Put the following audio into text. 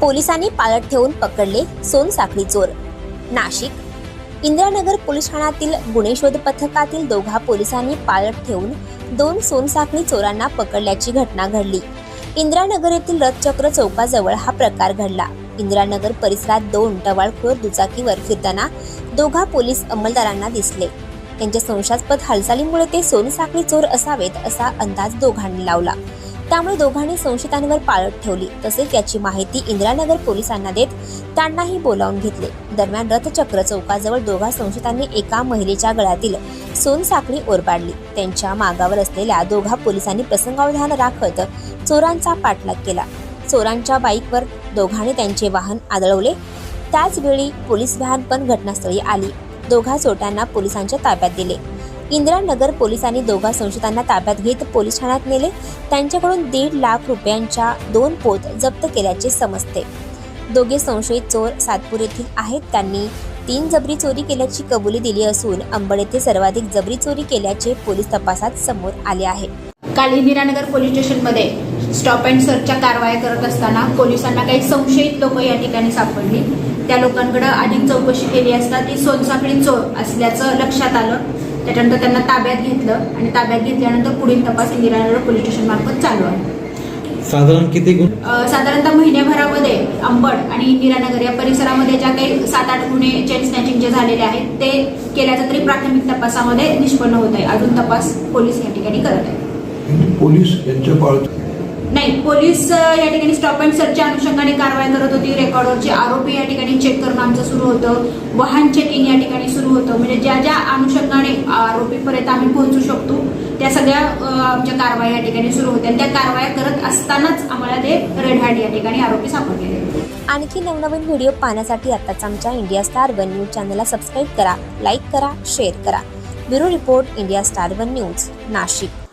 पोलिसांनी पाळत ठेवून पकडले सोनसाखळी चोर. नाशिक. इंदिरानगर पोलीस ठाण्यातील गुन्हे शोध पथकातील दोघा पोलिसांनी पाळत ठेवून दोन सोनसाखळी चोरांना पकडल्याची घटना घडली. इंदिरानगर येथील रथचक्र चौकाजवळ हा प्रकार घडला. इंदिरानगर परिसरात दोन टवाळखोर दुचाकीवर फिरताना दोघा पोलीस अंमलदारांना दिसले. त्यांच्या संशयास्पद हालचालीमुळे ते सोनसाखळी चोर असावेत असा अंदाज दोघांनी लावला. त्यामुळे दोघांनी संशयितांवर पाळत ठेवली. तसेच याची माहिती इंदिरानगर पोलिसांना देत त्यांनाही बोलावून घेतले. दरम्यान रथचक्र चौकाजवळ दोघा संशयितांनी एका महिलेच्या गळ्यातील सोनसाखळी ओरबाडली. त्यांच्या मागावर असलेल्या दोघा पोलिसांनी प्रसंगावधान राखत चोरांचा पाठलाग केला. चोरांच्या बाईकवर दोघांनी त्यांचे वाहन आदळवले. त्याचवेळी पोलीस व्हॅन पण घटनास्थळी आली. दोघा चोरट्यांना पोलिसांच्या ताब्यात दिले. इंदिरानगर पोलिसांनी दोघा संशयितांना ताब्यात घेत पोलीस ठाण्यात नेले. त्यांच्याकडून दीड लाख रुपयांच्या दोन पोत जप्त केल्याचे समजते. दोघे संशयित चोर सातपूर येथील आहेत. त्यांनी तीन जबरी चोरी केल्याची कबुली दिली असून अंबड येथे सर्वाधिक जबरी चोरी केल्याचे पोलीस तपासात समोर आले आहे. काल इंदिरानगर पोलीस स्टेशनमध्ये स्टॉप अँड सर्चच्या कारवाया करत असताना पोलिसांना काही संशयित लोक या ठिकाणी सापडली. त्या लोकांकडे अधिक चौकशी केली असता ती सोनसाखळी चोर असल्याचं लक्षात आलं. त्याच्यानंतर त्यांना ताब्यात घेतलं आणि ताब्यात घेतल्यानंतर पुढील तपास इंदिरानगर पोलीस स्टेशन मार्फत चालू आहे. साधारण किती साधारणतः महिन्याभरामध्ये अंबड आणि इंदिरानगर या परिसरामध्ये ज्या काही सात आठ गुन्हे चेन स्नॅचिंग जे झालेले आहेत ते केल्याचं तरी प्राथमिक तपासामध्ये निष्पन्न होत आहे. अजून तपास पोलीस या ठिकाणी करत आहेत. पोलीस यांच्या पाळत नाही पोलीस या ठिकाणी स्टॉप अँड सर्चच्या अनुषंगाने कारवाई करत होती. रेकॉर्डवरचे आरोपी या ठिकाणी चेक करणं आमचं सुरू होतं. वाहन चेकिंग या ठिकाणी सुरू होतं. म्हणजे ज्या ज्या अनुषंगाने आरोपीपर्यंत आम्ही पोहोचू शकतो त्या सगळ्या आमच्या कारवाई या ठिकाणी सुरू होत्या. आणि त्या कारवाया करत असतानाच आम्हाला ते रेड हँड या ठिकाणी आरोपी सापडलेले आणखी नवनवीन व्हिडिओ पाहण्यासाठी आताच आमच्या इंडिया स्टार वन न्यूज चॅनलला सबस्क्राईब करा लाईक करा शेअर करा. Bureau report India Star One News Nashik.